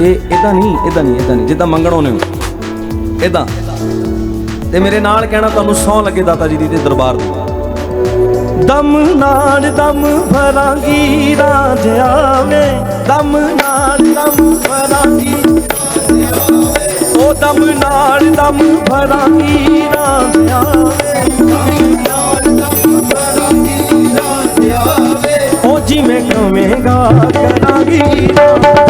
ਇਹ ਇਦਾਂ ਨਹੀਂ ਇਦਾਂ ਨਹੀਂ ਇਦਾਂ ਨਹੀਂ, ਜਿੱਦਾਂ ਮੰਗਣ ਆਉਂਦੇ ਹੋ। ਇਦਾਂ ਤੇ ਮੇਰੇ ਨਾਲ ਕਹਿਣਾ ਤੁਹਾਨੂੰ ਸੌ ਲੱਗੇ ਦਾਤਾ ਜੀ ਦੀ ਤੇ ਦਰਬਾਰ ਦੀ ਦਮ ਨਾਲ ਦਮ ਭਰਾਂਗੀ ਰਾਜ ਆਵੇ। ਦਮ ਨਾਲ ਦਮ ਭਰਾਂਗੀ ਉਹ ਦਮ ਨਾਲ ਦਮ ਭਰਾਂਗੀ ਰਾਜ ਆਵੇ। ਉਹ ਜਿਵੇਂ ਕਵੇਂਗਾ ਕਰਾਂਗੀ ਰਾਜ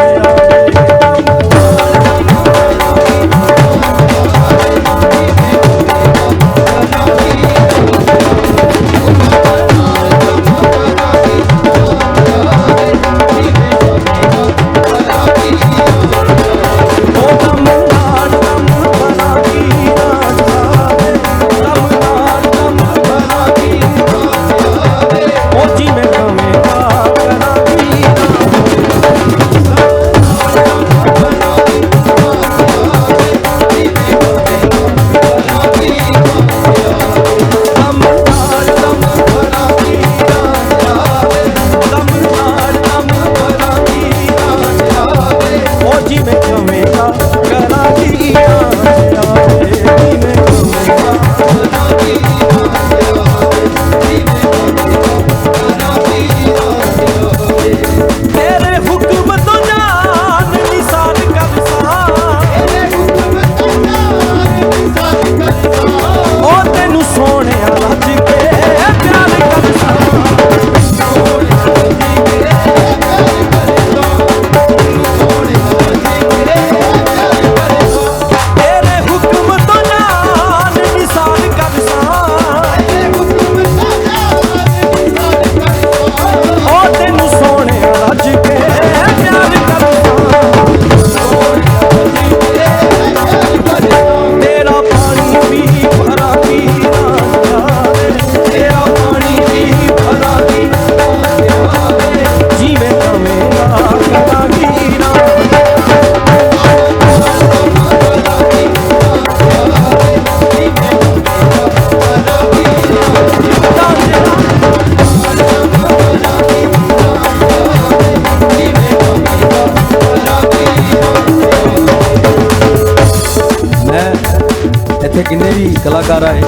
ਇੱਥੇ ਕਿੰਨੇ ਵੀ ਕਲਾਕਾਰ ਆਏ,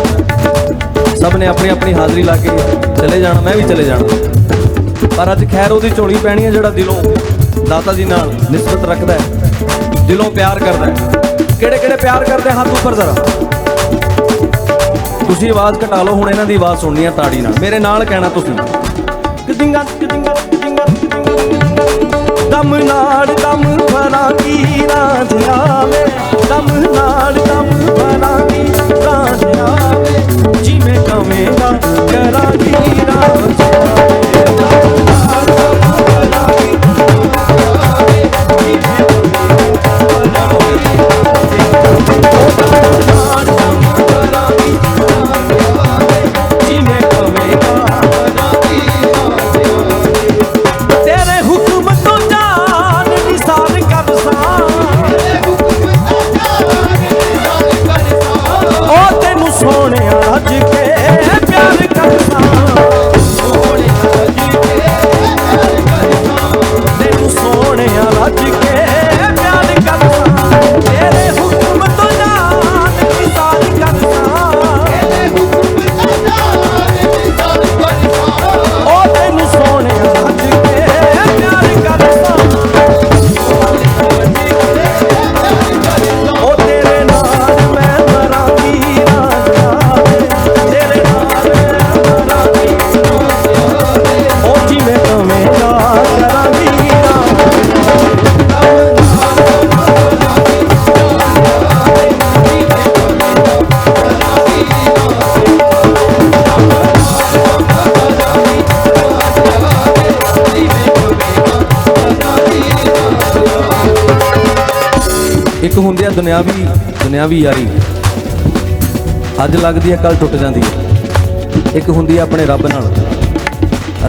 ਸਭ ਨੇ ਆਪਣੀ ਆਪਣੀ ਹਾਜ਼ਰੀ ਲਾ ਕੇ ਚਲੇ ਜਾਣਾ, ਮੈਂ ਵੀ ਚਲੇ ਜਾਣਾ। ਪਰ ਅੱਜ ਖੈਰ ਉਹਦੀ ਝੋਲੀ ਪੈਣੀ ਹੈ ਜਿਹੜਾ ਦਿਲੋਂ ਦਾਤਾ ਜੀ ਨਾਲ ਨਿਸਬਤ ਰੱਖਦਾ ਹੈ, ਦਿਲੋਂ ਪਿਆਰ ਕਰਦਾ ਹੈ। ਕਿਹੜੇ ਕਿਹੜੇ ਪਿਆਰ ਕਰਦੇ ਹੱਥ ਉੱਪਰ ਜ਼ਰਾ। ਤੁਸੀਂ ਆਵਾਜ਼ ਘਟਾ ਲਓ, ਹੁਣ ਇਹਨਾਂ ਦੀ ਆਵਾਜ਼ ਸੁਣਨੀ ਹੈ ਤਾੜੀ ਨਾਲ। ਮੇਰੇ ਨਾਲ ਕਹਿਣਾ ਤੁਸੀਂ। ਕਿਦਿੰਗਾ ਕਿਦਿੰਗਾ। ਦਮ ਨਾਲ ਦਮ ਭਰਾਂਗੀ ਰਾਜ ਆਵੇ ਦਮ ਨਾਲ ਦਮ ਭਰਾਂਗੀ ਰਾਜ ਇੱਕ ਹੁੰਦੀ ਆ ਦੁਨਿਆਵੀ ਦੁਨਿਆਵੀ ਯਾਰੀ। ਅੱਜ ਲੱਗਦੀ ਹੈ ਕੱਲ ਟੁੱਟ ਜਾਂਦੀ ਹੈ ਇੱਕ ਹੁੰਦੀ ਆ ਆਪਣੇ ਰੱਬ ਨਾਲ।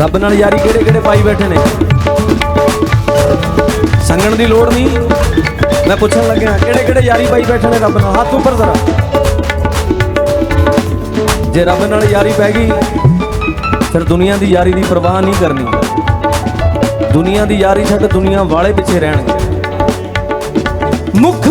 ਰੱਬ ਨਾਲ ਯਾਰੀ ਕਿਹੜੇ ਕਿਹੜੇ ਪਾਈ ਬੈਠੇ ਨੇ? ਸੰਗਣ ਦੀ ਲੋੜ ਨਹੀਂ। ਮੈਂ ਪੁੱਛਣ ਲੱਗਿਆ, ਕਿਹੜੇ ਕਿਹੜੇ ਯਾਰੀ ਪਾਈ ਬੈਠੇ ਨੇ ਰੱਬ ਨਾਲ? ਹੱਥ ਉੱਪਰ ਜ਼ਰਾ। ਜੇ ਰੱਬ ਨਾਲ ਯਾਰੀ ਪੈ ਗਈ, ਫਿਰ ਦੁਨੀਆ ਦੀ ਯਾਰੀ ਦੀ ਪਰਵਾਹ ਨਹੀਂ ਕਰਨੀ। ਦੁਨੀਆ ਦੀ ਯਾਰੀ ਛੱਡ ਦੁਨੀਆ ਵਾਲੇ ਪਿੱਛੇ ਰਹਿਣਗੇ। মুখ